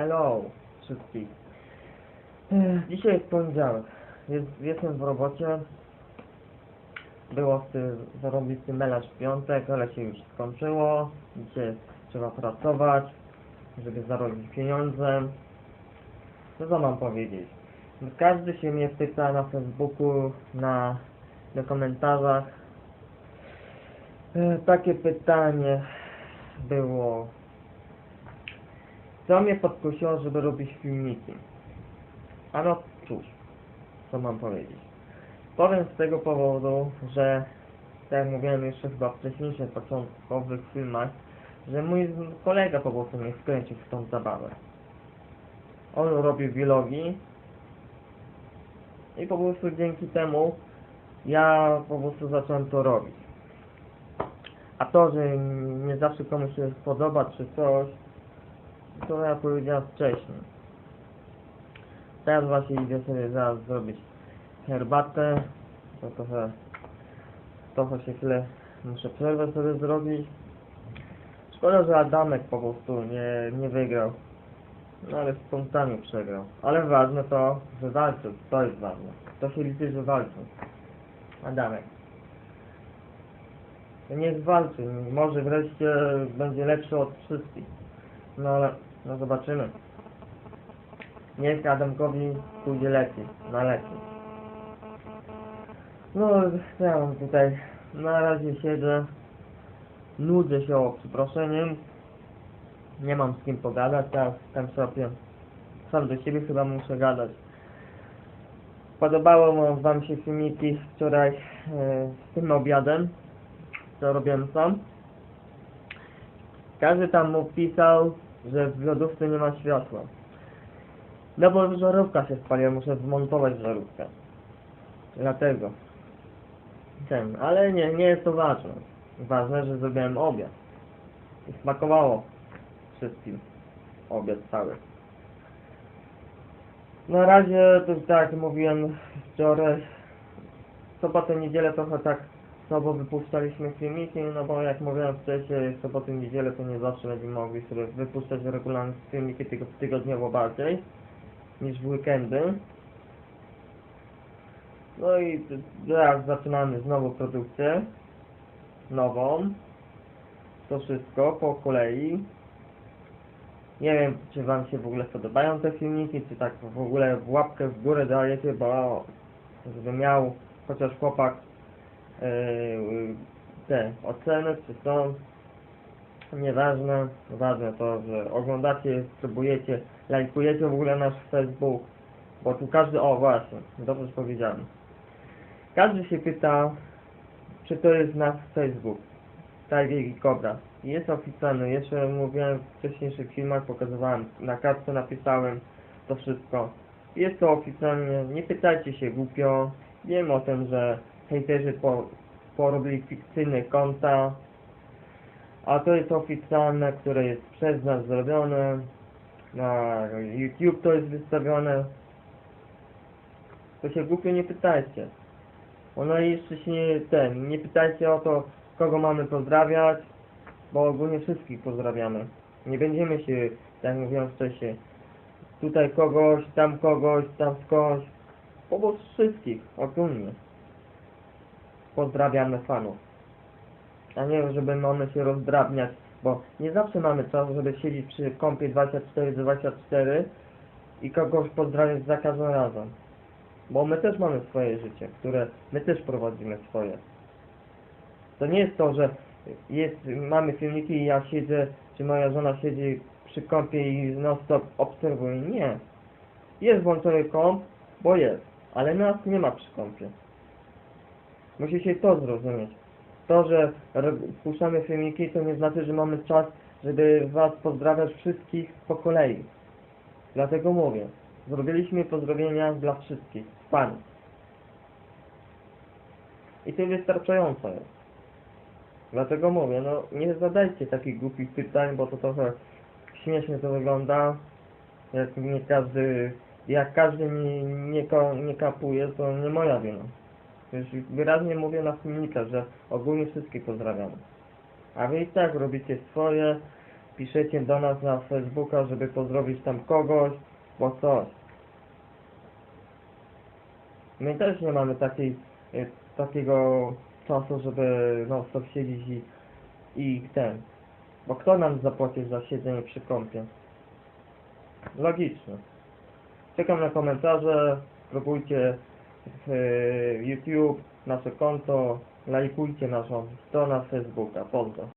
Hello wszystkich. Ech, Dzisiaj jest poniedziałek. Jest, jestem w robocie. Było zarobisty melarz w piątek, ale się już skończyło. Dzisiaj trzeba pracować, żeby zarobić pieniądze. Co mam powiedzieć? Każdy się mnie pyta na Facebooku, na, na komentarzach. E, takie pytanie było. Co mnie podkusiło, żeby robić filmiki? Ano cóż, co mam powiedzieć? Powiem z tego powodu, że tak jak mówiłem jeszcze chyba w wcześniejszych, początkowych filmach, że mój kolega po prostu mnie wkręcił w tą zabawę. On robi vlogi i po prostu dzięki temu ja po prostu zacząłem to robić. A to, że nie zawsze komuś się podoba czy coś, to ja powiedziałem wcześniej. Teraz właśnie idę sobie zaraz zrobić herbatę. To trochę, trochę się chwilę muszę przerwę sobie zrobić. Szkoda, że Adamek po prostu nie, nie wygrał. No ale spontanicznie przegrał. Ale ważne to, że walczył. To jest ważne. To się liczy, że walczył. Adamek. Niech walczy. Może wreszcie będzie lepszy od wszystkich. No ale, no zobaczymy. Niech Adamkowi pójdzie lepiej. Na lepiej. No, co ja mam tutaj. Na razie siedzę. Nudzę się o przeproszeniem. Nie mam z kim pogadać, teraz tam sobie sam do siebie chyba muszę gadać. Podobało wam się filmiki wczoraj e, z tym obiadem, co robiłem sam. Każdy tam mu pisał, że w lodówce nie ma światła. No bo żarówka się spaliła, muszę wmontować żarówkę. Dlatego. Ten, ale nie, nie jest to ważne. Ważne, że zrobiłem obiad. I smakowało wszystkim. Obiad cały. Na razie, to tak jak mówiłem wczoraj, sobotę, niedzielę trochę tak słabo wypuszczaliśmy filmiki, no bo jak mówiłem wcześniej, w sobotę, niedzielę to nie zawsze będziemy mogli sobie wypuszczać regularne filmiki, tylko tygodniowo bardziej niż w weekendy. No i teraz zaczynamy znowu produkcję nową. To wszystko po kolei. Nie wiem, czy Wam się w ogóle podobają te filmiki, czy tak w ogóle w łapkę w górę dajecie, bo żeby miał chociaż chłopak te oceny, czy są. Nieważne, ważne to, że oglądacie, subskrybujecie, lajkujecie w ogóle nasz Facebook, bo tu każdy, o właśnie, dobrze powiedziałem. Każdy się pyta, czy to jest nasz Facebook, Tiger i Cobra. Jest oficjalny, jeszcze mówiłem w wcześniejszych filmach, pokazywałem, na kartce napisałem to wszystko. Jest to oficjalnie, nie pytajcie się głupio, wiem o tym, że hejterzy po, porobili fikcyjne konta, a to jest oficjalne, które jest przez nas zrobione, na YouTube to jest wystawione. To się głupio nie pytajcie. Ono jeszcze się nie, ten, nie pytajcie o to, kogo mamy pozdrawiać, bo ogólnie wszystkich pozdrawiamy. Nie będziemy się, jak mówiłem wcześniej, tutaj kogoś, tam kogoś, tam skądś, po prostu wszystkich, ogólnie. Pozdrawiamy fanów. A nie, żeby mamy się rozdrabniać, bo nie zawsze mamy czas, żeby siedzieć przy kąpie 24-24 i kogoś pozdrawiać za każdym razem. Bo my też mamy swoje życie, które my też prowadzimy swoje. To nie jest to, że jest, mamy filmiki i ja siedzę, czy moja żona siedzi przy kąpie i non stop obserwuje. Nie. Jest włączony kąp, bo jest, ale nas nie ma przy kąpie. Musicie to zrozumieć. To, że puszczamy filmiki, to nie znaczy, że mamy czas, żeby was pozdrawiać wszystkich po kolei. Dlatego mówię, zrobiliśmy pozdrowienia dla wszystkich, fanów. I to wystarczająco jest. Dlatego mówię, no nie zadajcie takich głupich pytań, bo to trochę śmiesznie to wygląda. Jak nie każdy, jak każdy nie, nie kapuje, to nie moja wina. Już wyraźnie mówię na filmikach, że ogólnie wszystkich pozdrawiam. A wy i tak robicie swoje, piszecie do nas na Facebooka, żeby pozdrowić tam kogoś, bo coś. My też nie mamy takiej, y, takiego czasu, żeby no stop siedzieć i, i ten. Bo kto nam zapłaci za siedzenie przy kąpie? Logiczne. Czekam na komentarze, spróbujcie w y, YouTube, nasze konto, lajkujcie naszą stronę Facebooka. Pozdro.